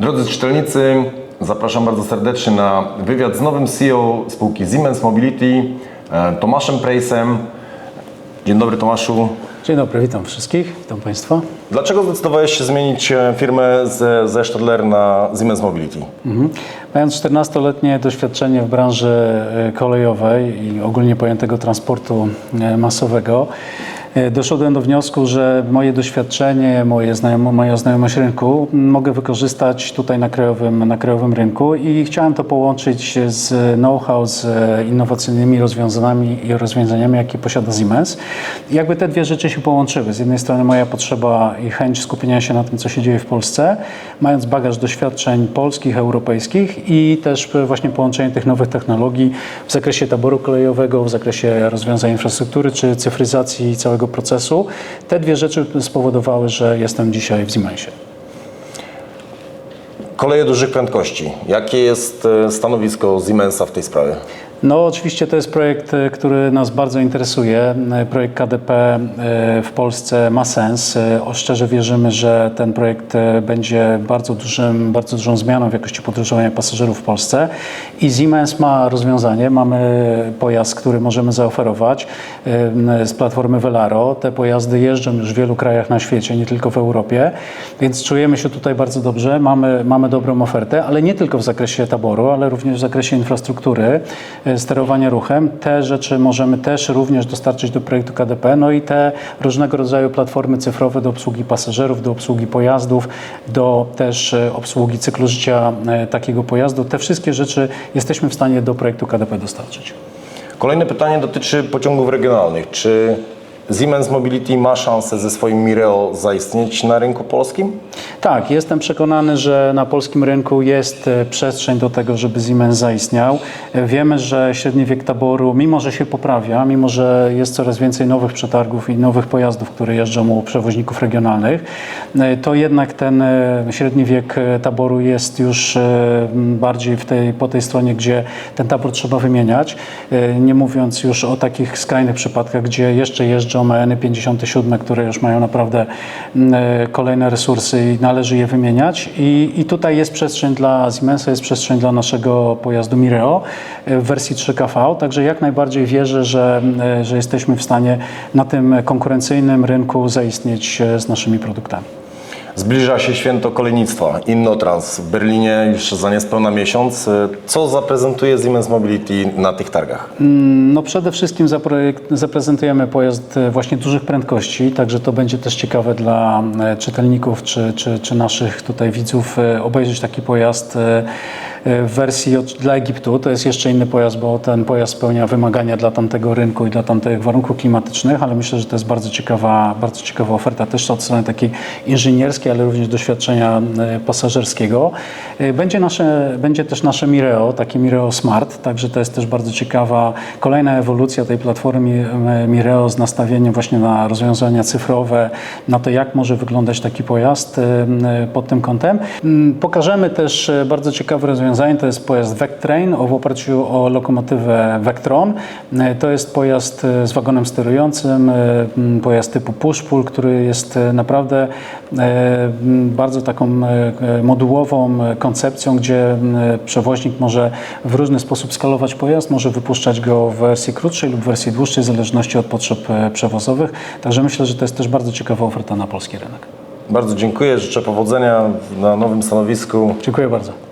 Drodzy czytelnicy, zapraszam bardzo serdecznie na wywiad z nowym CEO spółki Siemens Mobility, e, Tomaszem Prejsem. Dzień dobry Tomaszu. Dzień dobry, witam wszystkich, witam Państwa. Dlaczego zdecydowałeś się zmienić e, firmę ze, ze Stadler na Siemens Mobility? Mhm. Mając 14-letnie doświadczenie w branży e, kolejowej i ogólnie pojętego transportu masowego, doszedłem do wniosku, że moje doświadczenie, moje znajomo, moja znajomość rynku mogę wykorzystać tutaj na krajowym, na krajowym rynku i chciałem to połączyć z know-how, z e, innowacyjnymi rozwiązaniami i rozwiązaniami, jakie posiada Siemens. I jakby te dwie rzeczy się połączyły. Z jednej strony moja potrzeba i chęć skupienia się na tym, co się dzieje w Polsce, mając bagaż doświadczeń polskich, europejskich i też właśnie połączenie tych nowych technologii w zakresie taboru kolejowego, w zakresie rozwiązań infrastruktury czy cyfryzacji całego procesu. Te dwie rzeczy spowodowały, że jestem dzisiaj w Siemensie. Koleje dużych prędkości. Jakie jest e, stanowisko Siemensa w tej sprawie? No, oczywiście to jest projekt, e, który nas bardzo interesuje. E, Projekt KDP e, w Polsce ma sens. O, Szczerze wierzymy, że ten projekt będzie bardzo, dużym, bardzo dużą zmianą w jakości podróżowania pasażerów w Polsce. I Siemens ma rozwiązanie. Mamy pojazd, który możemy zaoferować z platformy Velaro. Te pojazdy jeżdżą już w wielu krajach na świecie, nie tylko w Europie, więc czujemy się tutaj bardzo dobrze. Mamy, mamy dobrą ofertę, ale nie tylko w zakresie taboru, ale również w zakresie infrastruktury, sterowania ruchem. Te rzeczy możemy też również dostarczyć do projektu KDP, no i te różnego rodzaju platformy cyfrowe do obsługi pasażerów, do obsługi pojazdów, do też e, obsługi cyklu życia e, takiego pojazdu. Te wszystkie rzeczy jesteśmy w stanie do projektu KDP dostarczyć. Kolejne pytanie dotyczy pociągów regionalnych. Czy Siemens Mobility ma szansę ze swoim Mireo zaistnieć na rynku polskim? Tak, jestem przekonany, że na polskim rynku jest e, przestrzeń do tego, żeby Siemens zaistniał. E, Wiemy, że średni wiek taboru, mimo że się poprawia, mimo że jest coraz więcej nowych przetargów i nowych pojazdów, które jeżdżą u przewoźników regionalnych, e, to jednak ten średni wiek taboru jest już bardziej w tej, po tej stronie, gdzie ten tabor trzeba wymieniać. Nie mówiąc już o takich skrajnych przypadkach, gdzie jeszcze jeżdżą EN57, które już mają naprawdę m, e, kolejne resursy i należy je wymieniać. I, I tutaj jest przestrzeń dla Siemensa, jest przestrzeń dla naszego pojazdu Mireo e, w wersji 3KV, także jak najbardziej wierzę, że, e, że jesteśmy w stanie na tym konkurencyjnym rynku zaistnieć z naszymi produktami. Zbliża się święto kolejnictwa, Innotrans w Berlinie już za niespełna miesiąc. Co zaprezentuje Siemens Mobility na tych targach? No przede wszystkim zaprezentujemy pojazd e, właśnie dużych prędkości, także to będzie też ciekawe dla e, czytelników czy, czy, czy naszych tutaj widzów e, obejrzeć taki pojazd w wersji dla Egiptu. To jest jeszcze inny pojazd, bo ten pojazd spełnia wymagania dla tamtego rynku i dla tamtych warunków klimatycznych, ale myślę, że to jest bardzo ciekawa, bardzo ciekawa oferta też od strony takiej inżynierskiej, ale również doświadczenia e, pasażerskiego. E, Będzie, nasze, będzie też nasze Mireo, takie Mireo Smart, także to jest też bardzo ciekawa kolejna ewolucja tej platformy e, Mireo z nastawieniem właśnie na rozwiązania cyfrowe, na to jak może wyglądać taki pojazd e, e, pod tym kątem. Mm, Pokażemy też e, bardzo ciekawe rozwiązanie, to jest pojazd Vectrain w oparciu o lokomotywę Vectron. To jest pojazd e, z wagonem sterującym, e, pojazd typu push-pull, który jest e, naprawdę bardzo taką modułową koncepcją, gdzie przewoźnik może w różny sposób skalować pojazd, może wypuszczać go w wersji krótszej lub wersji dłuższej, w zależności od potrzeb przewozowych. Także myślę, że to jest też bardzo ciekawa oferta na polski rynek. Bardzo dziękuję, życzę powodzenia na nowym stanowisku. Dziękuję bardzo.